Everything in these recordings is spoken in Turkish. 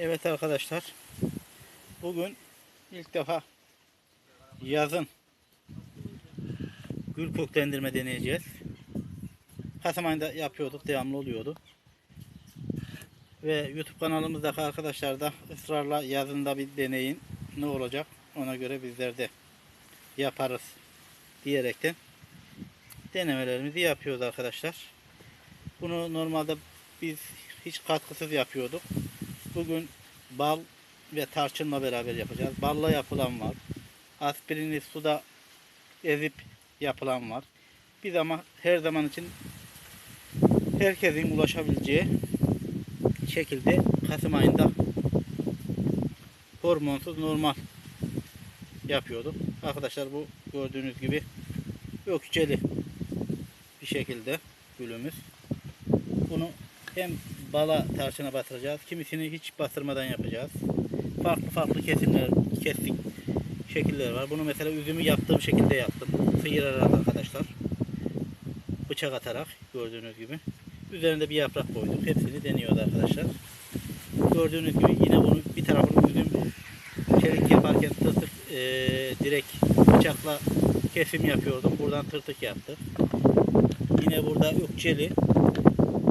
Evet arkadaşlar. Bugün ilk defa yazın gül köklendirme deneyeceğiz. Kasım ayında yapıyorduk. Devamlı oluyordu. Ve YouTube kanalımızdaki arkadaşlar da ısrarla yazında bir deneyin. Ne olacak? Ona göre bizler de yaparız diyerekten denemelerimizi yapıyoruz arkadaşlar. Bunu normalde biz hiç katkısız yapıyorduk. Bugün bal ve tarçınla beraber yapacağız. Balla yapılan var. Aspirini suda ezip yapılan var. Biz ama her zaman için herkesin ulaşabileceği şekilde Kasım ayında hormonsuz normal yapıyorduk. Arkadaşlar bu gördüğünüz gibi ökçeli bir şekilde gülümüz. Bunu hem bala tarçına batıracağız. Kimisini hiç batırmadan yapacağız. Farklı farklı kesimler, kestik şekiller var. Bunu mesela üzümü yaptığım şekilde yaptım. Sıyırarak arkadaşlar. Bıçak atarak gördüğünüz gibi. Üzerinde bir yaprak koyduk. Hepsini deniyoruz arkadaşlar. Gördüğünüz gibi yine bunu bir tarafını üzüm çelik yaparken tırtık eee, direkt bıçakla kesim yapıyordum. Buradan tırtık yaptık. Yine burada ökçeli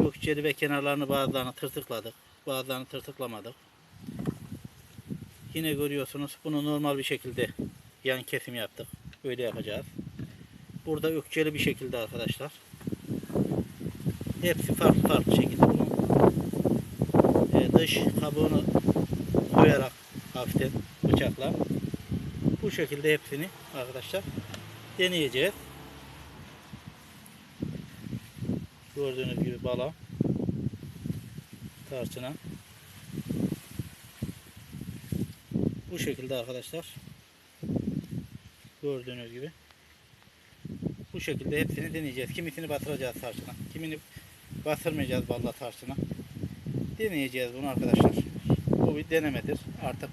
ökçeli ve kenarlarını bazılarını tırtıkladık. Bazılarını tırtıklamadık. Yine görüyorsunuz bunu normal bir şekilde yan kesim yaptık. Böyle yapacağız. Burada ökçeli bir şekilde arkadaşlar. Hepsi farklı farklı şekilde bunun e, dış kabuğunu koyarak hafiften bıçakla bu şekilde hepsini arkadaşlar deneyeceğiz. Gördüğünüz gibi bala tarçına bu şekilde arkadaşlar gördüğünüz gibi bu şekilde hepsini deneyeceğiz. Kimisini batıracağız tarçına. Kimini batırmayacağız balla tarçına. Deneyeceğiz bunu arkadaşlar. Bu bir denemedir. Artık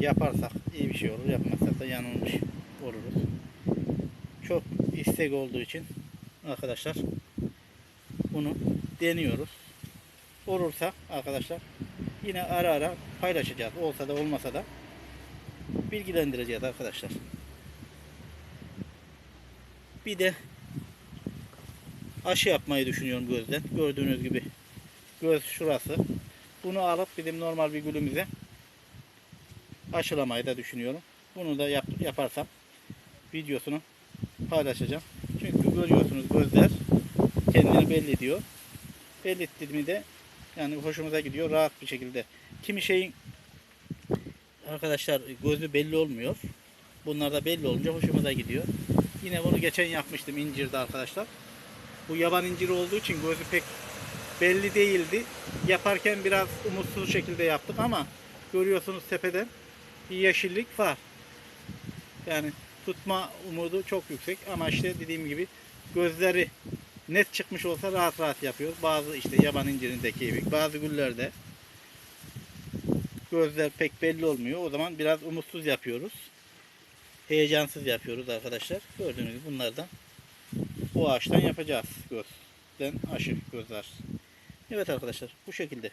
yaparsak iyi bir şey olur. Yapmazsak da yanılmış oluruz. Çok istek olduğu için arkadaşlar bunu deniyoruz. Olursa arkadaşlar yine ara ara paylaşacağız. Olsa da olmasa da bilgilendireceğiz arkadaşlar. Bir de aşı yapmayı düşünüyorum gözden. Gördüğünüz gibi göz şurası. Bunu alıp bizim normal bir gülümüze aşılamayı da düşünüyorum. Bunu da yap, yaparsam videosunu paylaşacağım. Çünkü görüyorsunuz gözler kendini belli ediyor. Belli ettiğimi de yani hoşumuza gidiyor rahat bir şekilde. Kimi şeyin arkadaşlar gözü belli olmuyor. Bunlar da belli olunca hoşumuza gidiyor. Yine bunu geçen yapmıştım incirde arkadaşlar. Bu yaban inciri olduğu için gözü pek belli değildi. Yaparken biraz umutsuz şekilde yaptık ama görüyorsunuz tepeden bir yeşillik var. Yani tutma umudu çok yüksek ama işte dediğim gibi gözleri net çıkmış olsa rahat rahat yapıyor. Bazı işte yaban incirindeki gibi bazı güllerde gözler pek belli olmuyor. O zaman biraz umutsuz yapıyoruz. Heyecansız yapıyoruz arkadaşlar. Gördüğünüz gibi bunlardan bu ağaçtan yapacağız. Gözden aşı gözler. Evet arkadaşlar bu şekilde.